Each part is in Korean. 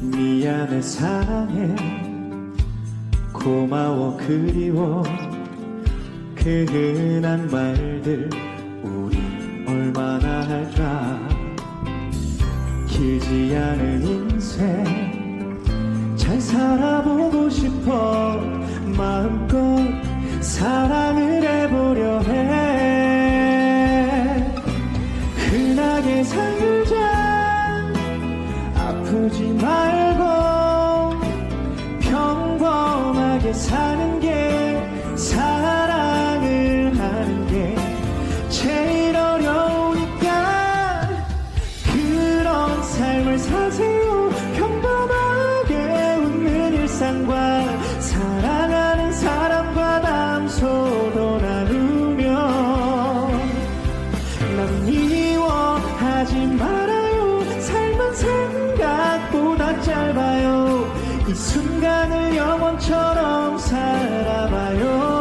미안해 사랑해. 고마워 그리워. 그 흔한 말들 우리 얼마나 할까? 길지 않은 인생 잘 살아보고 싶어 아프지 말고 평범하게 사는 게 사랑을 하는 게 제일 어려우니까. 그런 삶을 사세요. 평범하게 웃는 일상과 사랑 이 순간을 영원처럼 살아봐요.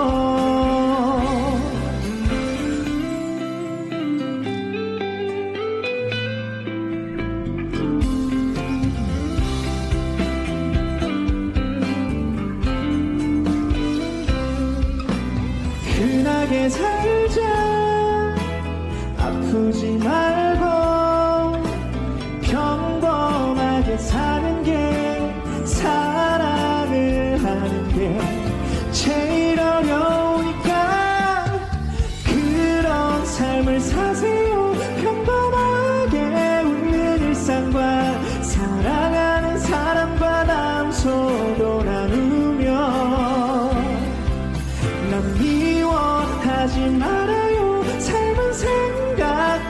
흔하게 살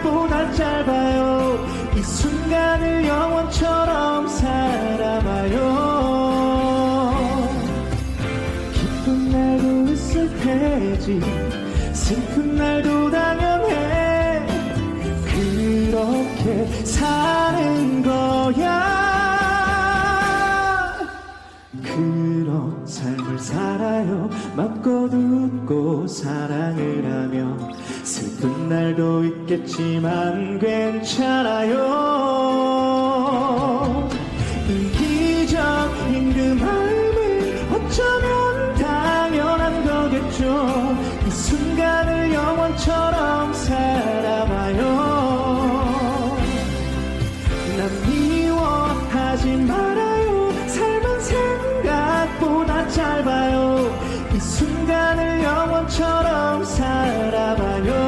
생각보다 짧아요. 이 순간을 영원처럼 살아봐요. 기쁜 날도 있을 테지 슬픈 날도 당연해. 그렇게 사는 살아요. 맘껏 웃고 사랑을 하며 슬픈 날도 있겠지만 괜찮아요. 이기적인 그 마음은 어쩌면 당연한 거겠죠. 이 순간을 영원처럼 살아봐요. 난 미워하지 말 이 순간을 영원처럼 살아봐요